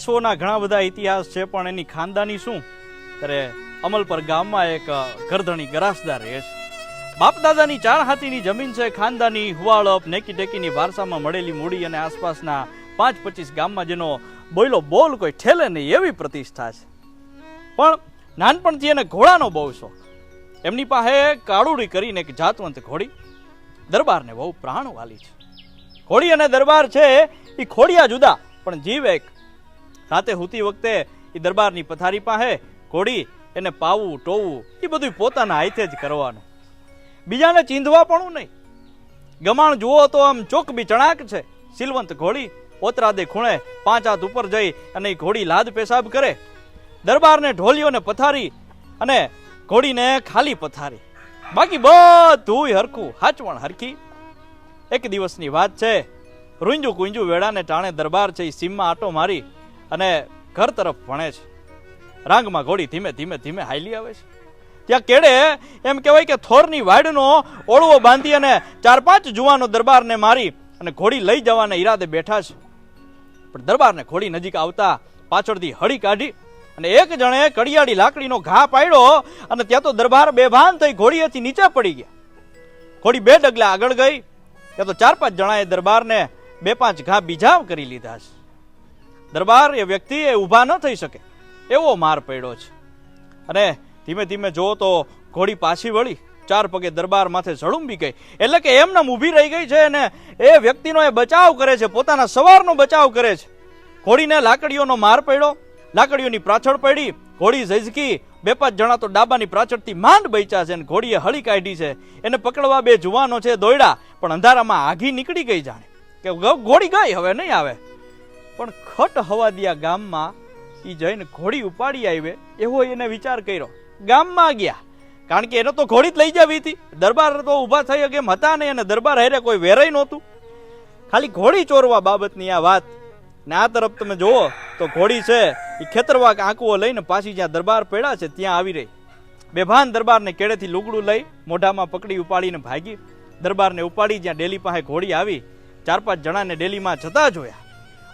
અશ્વના ઘણા બધા ઇતિહાસ છે, પણ એની ખાનદાની શું? ત્યારે અમલપર ગામમાં એક ગરધણી ગરાસદાર રહે છે. બાપ દાદાની ચાર હાથીની જમીન છે, ખાનદાની હુવાળપ નેકી ટેકીની વારસામાં મળેલી મૂડી અને આસપાસના પાંચ પચીસ ગામમાં જેનો બોયલો બોલ કોઈ ઠેલે નહીં એવી પ્રતિષ્ઠા છે. પણ નાનપણથી એને ઘોડાનો બહુ શોખ. એમની પાસે કાળુડી કરીને એક જાતવંત ઘોડી. દરબારને બહુ પ્રાણવાલી છે. ઘોડી અને દરબાર છે એ ખોડિયા જુદા, પણ જીવ એક રાતે હુતી વખતે એ દરબારની પથારી પાસે ઘોડી એને પાવું, ટોવું, એ બધું પોતાના હાથે જ કરવાનું. બીજાને ચીંધવા પણ નહીં. ગમાણ જુઓ તો આમ ચોક બી ચણાક છે. સિલવંત ઘોડી ઓતરાદે ખૂણે પાંચ હાથ ઉપર જઈ અને એ ઘોડી લાદ પેશાબ કરે. દરબારને ઢોલિયોને પથારી અને ઘોડીને ખાલી પથારી. બાકી બધું હરખું, હાચવણ હરખી. એક દિવસની વાત છે રૂંજુ કુંજુ વેળાને ટાણે દરબાર છે એ સીમમાં આટો મારી અને ઘર તરફ ભણે છે. રાંગમાં ઘોડી ધીમે ધીમે ધીમે હાલી આવે છે. ત્યાં કેડે એમ કહેવાય કે થોરની વાડનો ઓળવો બાંધી અને ચાર પાંચ જુવાનો દરબારને મારી અને ઘોડી લઈ જવાના ઈરાદે બેઠા છે. પણ દરબારને ઘોડી નજીક આવતા પાછળથી હળી કાઢી અને એક જણે કડિયાળી લાકડીનો ઘા પાડ્યો અને ત્યાં તો દરબાર બેભાન થઈ ઘોડીએથી નીચે પડી ગયા. ઘોડી બે ડગલા આગળ ગઈ, ત્યાં તો ચાર પાંચ જણાએ દરબારને બે પાંચ ઘા બીજા કરી લીધા છે. દરબાર એ વ્યક્તિ એ ઊભા ન થઈ શકે. એવો માર પડ્યો છે. અને ધીમે ધીમે જો તો ઘોડી પાછી વળી ચાર પગે દરબાર માથે ઝળુંબી ગઈ. એટલે કે એમને ઊભી રહી ગઈ છે અને એ વ્યક્તિનો એ બચાવ કરે છે, પોતાના સવારનો બચાવ કરે છે. ઘોડીને લાકડીઓનો માર પડ્યો. લાકડીઓની પાછળ પડી. ઘોડી ઝઝકી. બે પાંચ જણા તો ડાબાની પાછળથી માંડ બચ્યા છે અને ઘોડીએ હળી કાઢી છે. એને પકડવા બે જુવાનો છે દોયડા, પણ અંધારામાં આઘી નીકળી ગઈ જાણે. કે ઘોડી ગઈ હવે, નહીં આવે. પણ ખટ હવાદિયા ગામમાં એ જઈને ઘોડી ઉપાડી આવે એવો એને વિચાર કર્યો. ગામમાં ગયા. કારણ કે એને તો ઘોડી જ લઈ જવી હતી. દરબાર તો ઊભા થઈ શકે એમ હતા નહીં અને દરબાર હેરે કોઈ વેરાય નહોતું. ખાલી ઘોડી ચોરવા બાબતની આ વાત. ને આ તરફ તમે જુઓ તો ઘોડી છે એ ખેતરવા આંકવો લઈને પાછી જ્યાં દરબાર પડ્યા છે ત્યાં આવી રહી. બેભાન દરબારને કેળેથી લુગડું લઈ મોઢામાં પકડી ઉપાડીને ભાગી. દરબારને ઉપાડી જ્યાં ડેલી પાસે ઘોડી આવી, ચાર પાંચ જણાને ડેલીમાં જતા જોયા.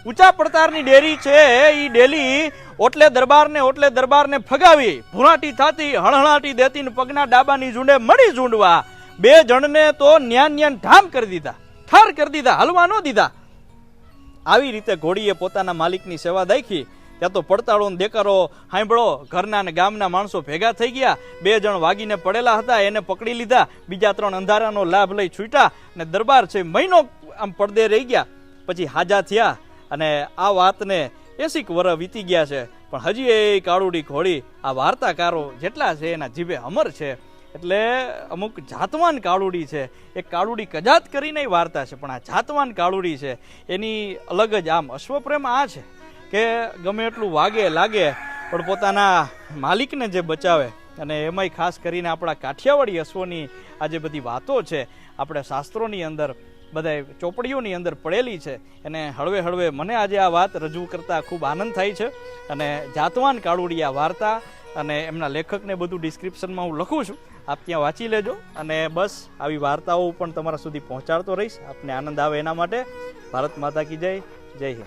ઊંચા પડતારની ડેરી છે એ ડેલી ઓટલે દરબારને ઓટલે દરબારને ફગાવી. ભૂરાટી થાતી, હળહળાટી દેતી પગના ડાબાની ઝૂંડે મળી ઝૂંડવા. બે જણને તો ન્યાન ન્યાન ઠામ કરી દીધા. ઠાર કરી દીધા, હલવા ન દીધા. આવી રીતે ઘોડીએ પોતાના માલિકની સેવા દાખી. ત્યાં તો પડતાળો દેકારો સાંભળો ઘરના અને ગામના માણસો ભેગા થઈ ગયા. બે જણ વાગીને પડેલા હતા, એને પકડી લીધા. બીજા ત્રણ અંધારાનો લાભ લઈ છૂટ્યા અને દરબાર છે મહિનો આમ પડદે રહી ગયા. પછી હાજા થયા. અને આ વાતને એસીક વર વીતી ગયા છે. પણ હજી એ કાળુડી ઘોડી આ વાર્તાકારો જેટલા છે એના જીભે અમર છે. એટલે અમુક જાતવાન કાળુડી છે. એ કાળુડી કજાત કરીને વાર્તા છે, પણ આ જાતવાન કાળુડી છે. એની અલગ જ આમ અશ્વપ્રેમ આ છે કે ગમે એટલું વાગે લાગે, પણ પોતાના માલિકને જે બચાવે અને એમાંય ખાસ કરીને આપણા કાઠિયાવાડી અશ્વની આ જે બધી વાતો છે, આપણે શાસ્ત્રોની અંદર બધા ચોપડીઓની અંદર પડેલી છે. એને હળવે હળવે મને આજે આ વાત રજૂ કરતાં ખૂબ આનંદ થાય છે. અને જાતવાન કાળુડી આ વાર્તા અને એમના લેખકને બધું ડિસ્ક્રિપ્શનમાં હું લખું છું. આપ ત્યાં વાંચી લેજો અને બસ આવી વાર્તાઓ પણ તમારા સુધી પહોંચાડતો રહીશ. આપને આનંદ આવે એના માટે. ભારત માતા કી જય. જય હિન્દ.